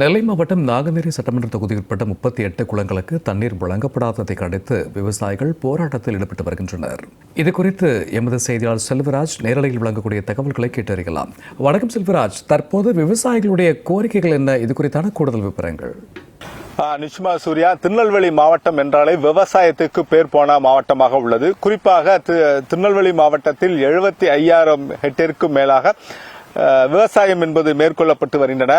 நெல்லை மாவட்டம் நாங்குநேரி சட்டமன்ற தொகுதிக்குட்பட்ட முப்பத்தி எட்டு குளங்களுக்கு தண்ணீர் வழங்கப்படாததை கண்டித்து விவசாயிகள் போராட்டத்தில் ஈடுபட்டு வருகின்றனர். இது குறித்து எமது செய்தியாளர் செல்வராஜ் நேரலையில் வழங்கக்கூடிய தகவல்களை கேட்டறியலாம். வணக்கம் செல்வராஜ். தற்போது விவசாயிகளுடைய கோரிக்கைகள் என்ன? இது குறித்தான கூடுதல் விவரங்கள். நிஷ்மா சூர்யா திருநெல்வேலி மாவட்டம் என்றாலே விவசாயத்துக்கு பேர் போன மாவட்டமாக உள்ளது. குறிப்பாக திருநெல்வேலி மாவட்டத்தில் எழுபத்தி ஐயாயிரம் ஹெக்டேருக்கும் மேலாக விவசாயம் என்பது மேற்கொள்ளப்பட்டு வருகின்றன.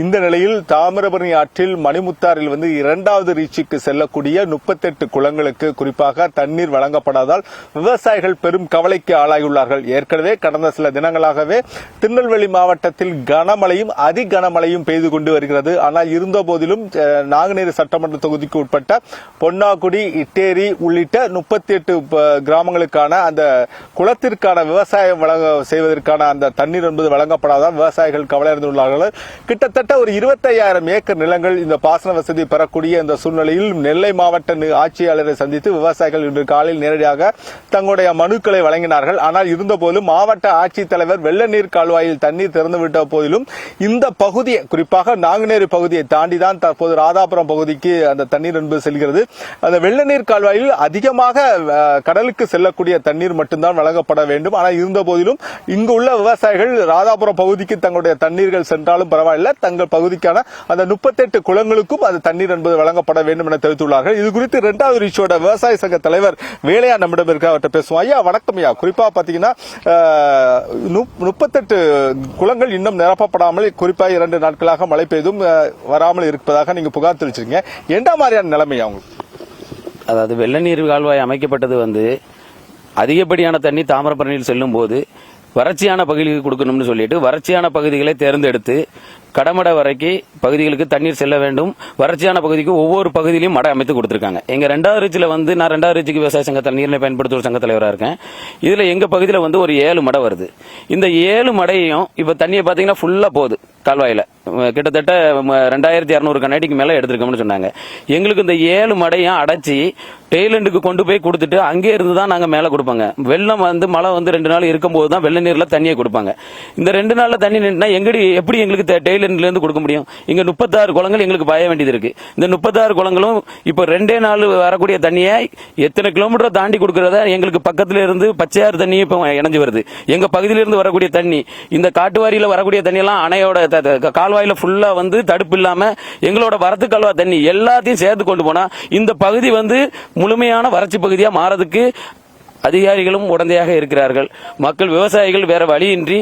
இந்த நிலையில் தாமிரபரணி ஆற்றில் மணிமுத்தாறில் வந்து இரண்டாவது ரீச்சிக்கு செல்லக்கூடிய முப்பத்தெட்டு குளங்களுக்கு குறிப்பாக தண்ணீர் வழங்கப்படாதால் விவசாயிகள் பெரும் கவலைக்கு ஆளாகியுள்ளார்கள். ஏற்கனவே கடந்த சில தினங்களாகவே திருநெல்வேலி மாவட்டத்தில் கனமழையும் அதி கனமழையும் பெய்து கொண்டு வருகிறது. ஆனால் இருந்த போதிலும் நாங்குநேரி சட்டமன்ற தொகுதிக்கு உட்பட்ட பொன்னாக்குடி இட்டேரி உள்ளிட்ட முப்பத்தி எட்டு கிராமங்களுக்கான அந்த குளத்திற்கான விவசாயம் வழங்க செய்வதற்கான அந்த தண்ணீர் என்பது வழங்கப்படாதால் விவசாயிகள் கவலை அடைந்துள்ளார்கள் கிட்டத்தட்ட ஒரு இருபத்தையாயிரம் ஏக்கர் நிலங்கள் இந்த பாசன வசதி பெறக்கூடிய இந்த சூழ்நிலையில் நெல்லை மாவட்ட ஆட்சியாளரை சந்தித்து விவசாயிகள் இன்று காலையில் நேரடியாக தங்களுடைய மனுக்களை வழங்கினார்கள். ஆனால் இருந்தபோதும் மாவட்ட ஆட்சித்தலைவர் வெள்ள நீர் கால்வாயில் தண்ணீர் திறந்துவிட்ட போதிலும் இந்த பகுதியை குறிப்பாக நாங்குநேரி பகுதியை தாண்டி தான் தற்போது ராதாபுரம் பகுதிக்கு அந்த தண்ணீர் என்பது செல்கிறது. அந்த வெள்ள நீர் கால்வாயில் அதிகமாக கடலுக்கு செல்லக்கூடிய தண்ணீர் மட்டும்தான் வழங்கப்பட வேண்டும். ஆனால் இருந்த போதிலும் இங்கு உள்ள விவசாயிகள் ராதாபுரம் பகுதிக்கு தங்களுடைய தண்ணீர்கள் சென்றாலும் பரவாயில்லை. தங்கள் பகுதிக்கான அந்த முப்பத்தெட்டு குளங்களுக்கும் அந்த தண்ணீர் என்பது வழங்கப்பட வேண்டும் என தெரிவித்துள்ளார்கள். இது குறித்து இரண்டாவது ரீச்சோட விவசாய சங்க தலைவர் வேலையா நம்மிடம் இருக்க. அவர்கிட்ட பேசுவோம். ஐயா வணக்கம் ஐயா. குறிப்பா பாத்தீங்கன்னா முப்பத்தெட்டு குளங்கள் இன்னும் நிரப்பப்படாமல் குறிப்பாக இரண்டு நாட்களாக மழை பெய்தும் வராமல் இருப்பதாக நீங்க புகார் தெரிவிச்சிருக்கீங்க. எந்த மாதிரியான நிலைமை அவங்களுக்கு அதாவது வெள்ள நீர் கால்வாய் அமைக்கப்பட்டது வந்து அதிகப்படியான தண்ணி தாமிரபரணியில் செல்லும் போது வறட்சியான பகுதிகளுக்கு கொடுக்கணும்னு சொல்லிட்டு வறட்சியான பகுதிகளை தேர்ந்தெடுத்து கடமடை வரைக்கும் பகுதிகளுக்கு தண்ணீர் செல்ல வேண்டும். வறட்சியான பகுதிக்கு ஒவ்வொரு பகுதியிலையும் மடை அமைத்து கொடுத்துருக்காங்க. எங்க ரெண்டாவது ரிச்சில வந்து நான் ரெண்டாவது ரிச்சிக்கு விவசாய சங்கத்தில் தண்ணீரை பயன்படுத்தும் சங்க தலைவராக இருக்கேன். இதுல எங்க பகுதியில் வந்து ஒரு ஏழு மடை வருது. இந்த ஏழு மடையையும் இப்ப தண்ணியை பாத்தீங்கன்னா ஃபுல்லா போகுது. கால்வாயில். கிட்டத்தட்ட ரெண்டாயிரத்தி இரநூறு கண்ணாடிக்கு மேலே எடுத்திருக்கோம்னு சொன்னாங்க. எங்களுக்கு இந்த ஏழு மடையும் அடைச்சி டெய்லண்டுக்கு கொண்டு போய் கொடுத்துட்டு அங்கே இருந்து தான் நாங்கள் மேலே கொடுப்பாங்க. வெள்ளம் வந்து மழை வந்து ரெண்டு நாள் இருக்கும்போது தான் வெள்ள நீரில் தண்ணியை கொடுப்பாங்க. இந்த ரெண்டு நாளில் தண்ணி நின்றுனா எங்கடி எப்படி எங்களுக்கு டெய்லண்ட்லேருந்து கொடுக்க முடியும்? இங்கே முப்பத்தாறு குளங்கள் எங்களுக்கு பாய வேண்டியது இருக்கு. இந்த முப்பத்தாறு குளங்களும் இப்போ ரெண்டே நாள் வரக்கூடிய தண்ணியை எத்தனை கிலோமீட்டர் தாண்டி கொடுக்குறத எங்களுக்கு பக்கத்துல இருந்து பச்சையாறு தண்ணி இப்போ இணைஞ்சு வருது. எங்கள் பகுதியிலேருந்து வரக்கூடிய தண்ணி இந்த காட்டுவாரியில் வரக்கூடிய தண்ணியெல்லாம் அணையோட கால்வாயில ஃபுல்லா வந்து தடுப்பு இல்லாமல் எங்களோட வரத்து கால்வாய் தண்ணி எல்லாத்தையும் சேர்த்து கொண்டு போனால் இந்த பகுதி வந்து முழுமையான வறட்சி பகுதியாக மாறதுக்கு அதிகாரிகளும் உடந்தையாக இருக்கிறார்கள். மக்கள் விவசாயிகள் வேற வழியின்றி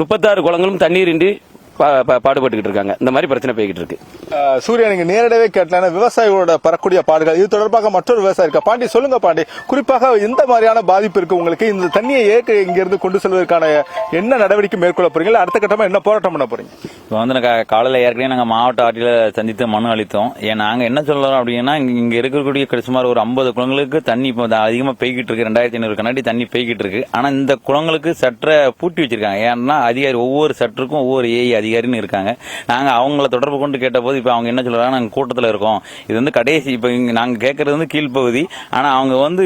முப்பத்தாறு குளங்களும் தண்ணீரின்றி பாடுபட்டுக்கிட்டு இருக்காங்க. இந்த மாதிரி பிரச்சனை போய்கிட்டு இருக்கு. அஹ், சூர்யா நீங்க நேரடியாவே கேட்டலாம் விவசாயிகளோட பரக்கூடிய பாடுகள் இது தொடர்பாக மற்றொரு விவசாயி இருக்கா? பாண்டி சொல்லுங்க பாண்டி. குறிப்பாக எந்த மாதிரியான பாதிப்பு இருக்கு உங்களுக்கு. இந்த தண்ணியை ஏற்க இங்கிருந்து கொண்டு செல்வதற்கான என்ன நடவடிக்கை மேற்கொள்ள போறீங்க? அடுத்த கட்டமா என்ன போராட்டம் பண்ண போறீங்க? இப்போ வந்து நான் காலையில் ஏற்கனவே நாங்கள் மாவட்ட ஆட்சியில் சந்தித்து மனு அளித்தோம். ஏன் நாங்கள் என்ன சொல்லலாம் அப்படின்னா இங்கே இங்கே இருக்கக்கூடிய கிட்ட சுமார் ஒரு ஐம்பது குளங்களுக்கு தண்ணி இப்போ அதிகமாக பெய்கிட்டு இருக்கு. ரெண்டாயிரத்தி ஐநூறு கண்ணாடி தண்ணி பெய்கிட்டு இருக்கு. ஆனால் இந்த குளங்களுக்கு சற்றை பூட்டி வச்சிருக்காங்க. ஏன்னா அதிகாரி ஒவ்வொரு சற்றுக்கும் ஒவ்வொரு ஏஐ அதிகாரின்னு இருக்காங்க. நாங்கள் அவங்கள தொடர்பு கொண்டு கேட்டபோது இப்போ அவங்க என்ன சொல்றாங்க நாங்கள் கூட்டத்தில் இருக்கோம். இது வந்து கடைசி இப்போ இங்கே நாங்கள் கேட்கறது வந்து கீழ்ப்பகுதி. ஆனால் அவங்க வந்து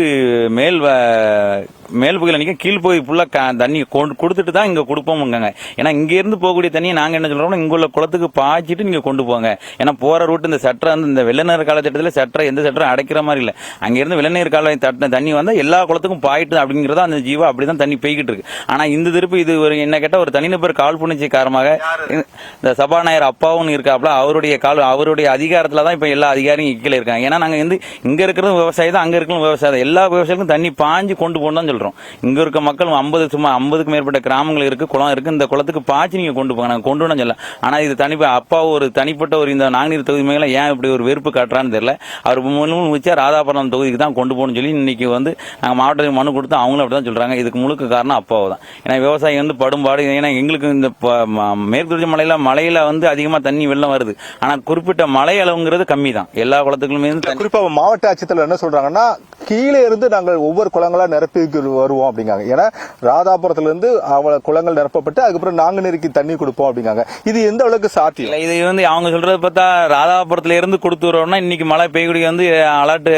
மேல் வ- மேல் பகுதியில் நிற்க கீழ்ப்பகுதி ஃபுல்லாக தண்ணி கொண்டு கொடுத்துட்டு தான் இங்கே கொடுப்போம்ங்க ஏன்னா இங்க இருந்து போகக்கூடிய தண்ணியை நாங்கள் என்ன சொல்றோம்னா இங்க உள்ள குளத்துக்கு பாய்ச்சிட்டு நீங்க கொண்டு போங்க. ஏன்னா போற ரூட் இந்த சட்டை வந்து இந்த வெள்ளநீர் காலத்திட்டத்தில் சட்டை எந்த சட்டரும் அடைக்கிற மாதிரி இல்லை. அங்க இருந்து வெள்ளநீர் கால தட்டின தண்ணி வந்தா எல்லா குளத்துக்கும் பாயிட்டு அப்படிங்கறத அந்த ஜீவா அப்படிதான் தண்ணி பெய்கிட்டு இருக்கு. ஆனா இந்த திருப்பு இது ஒரு என்ன கேட்டா ஒரு தனிநபர் கால் புணிச்சி காரணமாக இந்த சபாநாயகர் அப்பாவும் இருக்காப்ல அவருடைய கால் அவருடைய அதிகாரத்துல தான் இப்ப எல்லா அதிகாரியும் கீழே இருக்காங்க. ஏன்னா நாங்க வந்து இங்க இருக்கிறது விவசாயம் தான் அங்க இருக்கிறது விவசாயம் தான். எல்லா விவசாயிகளுக்கும் தண்ணி பாஞ்சு கொண்டு போகணும் தான் சொல்கிறோம் இங்கே இருக்க மக்கள் ஐம்பது சும்மா ஐம்பதுக்கு மேற்பட்ட கிராமங்கள் இருக்கு குளம் இருக்கு. இந்த குளத்துக்கு பாய்ச்சி நீங்கள் கொண்டு போங்க. நாங்கள் கொண்டு வரணும் சொல்லலாம் ஆனால் இது தனிப்ப அப்பா ஒரு தனிப்பட்ட ஒரு இந்த நாங்கநீர் தொகுதி மேலே ஏன் இப்படி ஒரு வெறுப்பு காட்டுறான்னு தெரியல. அவர் முழுவதும் வச்சா ராதாபுரம் தொகுதிக்கு தான் கொண்டு போகணும்னு சொல்லி இன்னைக்கு வந்து நாங்கள் மாவட்டத்துக்கு மனு கொடுத்து அவங்களும் அப்படிதான் சொல்கிறாங்க இதுக்கு முழுக்க காரணம் அப்பாவை தான் ஏன்னா விவசாயி வந்து படும்பாடு ஏன்னா எங்களுக்கு இந்த ப- ம- மேற்கு தொடர்ச்சி மலையில மலையில் வந்து அதிகமாக தண்ணி வெள்ளம் வருது. ஆனால் குறிப்பிட்ட மலை அளவுங்கிறது கம்மி தான் எல்லா குளத்துக்குமே குறிப்பாக மாவட்ட ஆட்சித்தலைவர் என்ன சொல்கிறாங்கன்னா கீழே இருந்து நாங்கள் ஒவ்வொரு குளங்களா நிரப்பி வருவோம் அப்படிங்காங்க. ஏன்னா ராதாபுரத்துல இருந்து அவள குளங்கள் நிரப்பப்பட்டு அதுக்கப்புறம் நாங்க நெருக்கி தண்ணி கொடுப்போம் அப்படிங்காங்க. இது எந்த அளவுக்கு சாத்தியம்? இது வந்து அவங்க சொல்றது பார்த்தா ராதாபுரத்துல இருந்து கொடுத்துறோம்னா இன்னைக்கு மழை பெய்யக்கூடிய வந்து அலர்ட்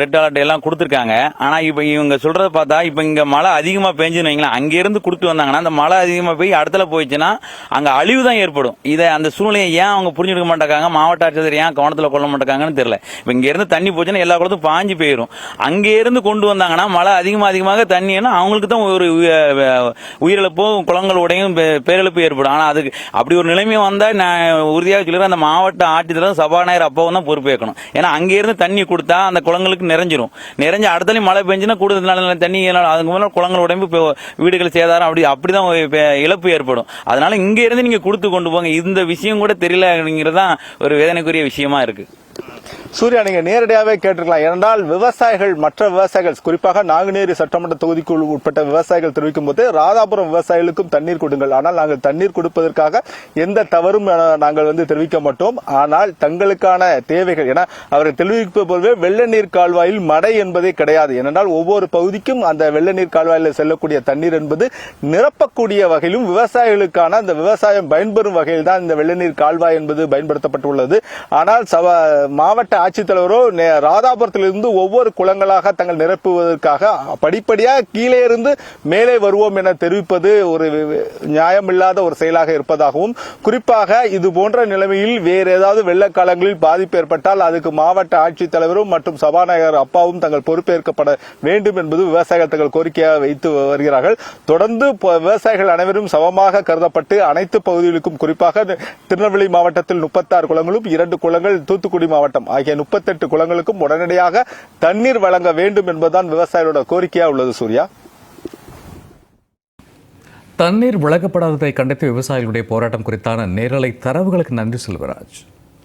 ரெட் அலர்ட் எல்லாம் கொடுத்துருக்காங்க. ஆனா இப்ப இவங்க சொல்றதை பார்த்தா இப்ப இங்க மழை அதிகமா பெஞ்சுன்னு வைங்களேன் அங்க இருந்து கொடுத்து வந்தாங்கன்னா அந்த மழை அதிகமா போய் அடுத்தல போயிடுச்சுன்னா அங்க அழிவு தான் ஏற்படும். இதை அந்த சூழ்நிலையை ஏன் அவங்க புரிஞ்சுக்க மாட்டாங்க மாவட்ட ஆட்சியர் ஏன் கவனத்துல கொள்ள மாட்டாங்கன்னு தெரியல. இப்ப இங்க இருந்து தண்ணி போச்சுன்னா எல்லா குளத்தும் பாஞ்சு போயிடும் அங்கேருந்து கொண்டு வந்தாங்கன்னா மழை அதிகமாக அதிகமாக தண்ணின்னா அவங்களுக்கு தான் ஒரு உய- உயிரிழப்பும் குளங்கள் உடையும் பே- பேரிழப்பு ஏற்படும். ஆனால் அதுக்கு அப்படி ஒரு நிலைமை வந்தால் நான் உறுதியாக சொல்லுறேன் அந்த மாவட்ட ஆட்சித்தலைவர் சபாநாயகர் அப்பாவும் தான் பொறுப்பேற்கணும் ஏன்னா அங்கேருந்து தண்ணி கொடுத்தா அந்த குளங்களுக்கு நிறைஞ்சிரும். நிறைஞ்சு அடுத்த மழை பெஞ்சுன்னா கூடுதல் நல்ல நல்ல தண்ணி ஏன்னா அதுக்கு மேல குளங்கள் உடம்பு வீடுகள் சேதாரம் அப்படி அப்படி தான் இழப்பு ஏற்படும். அதனால இங்கேருந்து நீங்கள் கொடுத்து கொண்டு போங்க. இந்த விஷயம் கூட தெரியலங்கிறது தான் ஒரு வேதனைக்குரிய விஷயமா இருக்குது சூர்யா நீங்க நேரடியாகவே கேட்டிருக்கலாம். ஏனென்றால் விவசாயிகள் மற்ற விவசாயிகள் குறிப்பாக நாங்குநேரி சட்டமன்ற தொகுதிக்கு உட்பட்ட விவசாயிகள் தெரிவிக்கும் போது ராதாபுரம் விவசாயிகளுக்கும் தண்ணீர் கொடுங்கள். ஆனால் நாங்கள் தண்ணீர் கொடுப்பதற்காக எந்த தவறும் நாங்கள் வந்து தெரிவிக்க மாட்டோம். ஆனால் தங்களுக்கான தேவைகள் என அவர்கள் தெரிவிப்பது போலவே வெள்ள நீர் கால்வாயில் மடை என்பதே கிடையாது. ஏனென்றால் ஒவ்வொரு பகுதிக்கும் அந்த வெள்ள நீர் கால்வாயில் செல்லக்கூடிய தண்ணீர் என்பது நிரப்பக்கூடிய வகையிலும் விவசாயிகளுக்கான அந்த விவசாயம் பயன்பெறும் வகையில் தான் இந்த வெள்ள நீர் கால்வாய் என்பது பயன்படுத்தப்பட்டுள்ளது. ஆனால் சவ- மாவட்ட ஆட்சித்தலைவரோ ராதாபுரத்திலிருந்து ஒவ்வொரு குளங்களாக தங்கள் நிரப்புவதற்காக படிப்படியாக கீழே இருந்து மேலே வருவோம் என தெரிவிப்பது ஒரு நியாயமில்லாத ஒரு செயலாக இருப்பதாகவும் குறிப்பாக இது போன்ற நிலைமையில் வேறு ஏதாவது வெள்ளக்காலங்களில் பாதிப்பு ஏற்பட்டால் அதுக்கு மாவட்ட ஆட்சித்தலைவரும் மற்றும் சபாநாயகர் அப்பாவும் தங்கள் பொறுப்பேற்கப்பட வேண்டும் என்பது விவசாயிகள் தங்கள் கோரிக்கையாக வைத்து வருகிறார்கள். தொடர்ந்து ப- விவசாயிகள் அனைவரும் சமமாக கருதப்பட்டு அனைத்து பகுதிகளுக்கும் குறிப்பாக திருநெல்வேலி மாவட்டத்தில் முப்பத்தாறு குளங்களும் இரண்டு குளங்கள் தூத்துக்குடி மாவட்டம் ஆகிய முப்பத்தெட்டு குளங்களுக்கும் உடனடியாக தண்ணீர் வழங்க வேண்டும் என்பதுதான் விவசாயிகளோட கோரிக்கையா உள்ளது சூர்யா? தண்ணீர் வழங்கப்படாததை கண்டித்து விவசாயிகளுடைய போராட்டம் குறித்தான நேரலை தரவுகளுக்கு நன்றி செல்வராஜ்.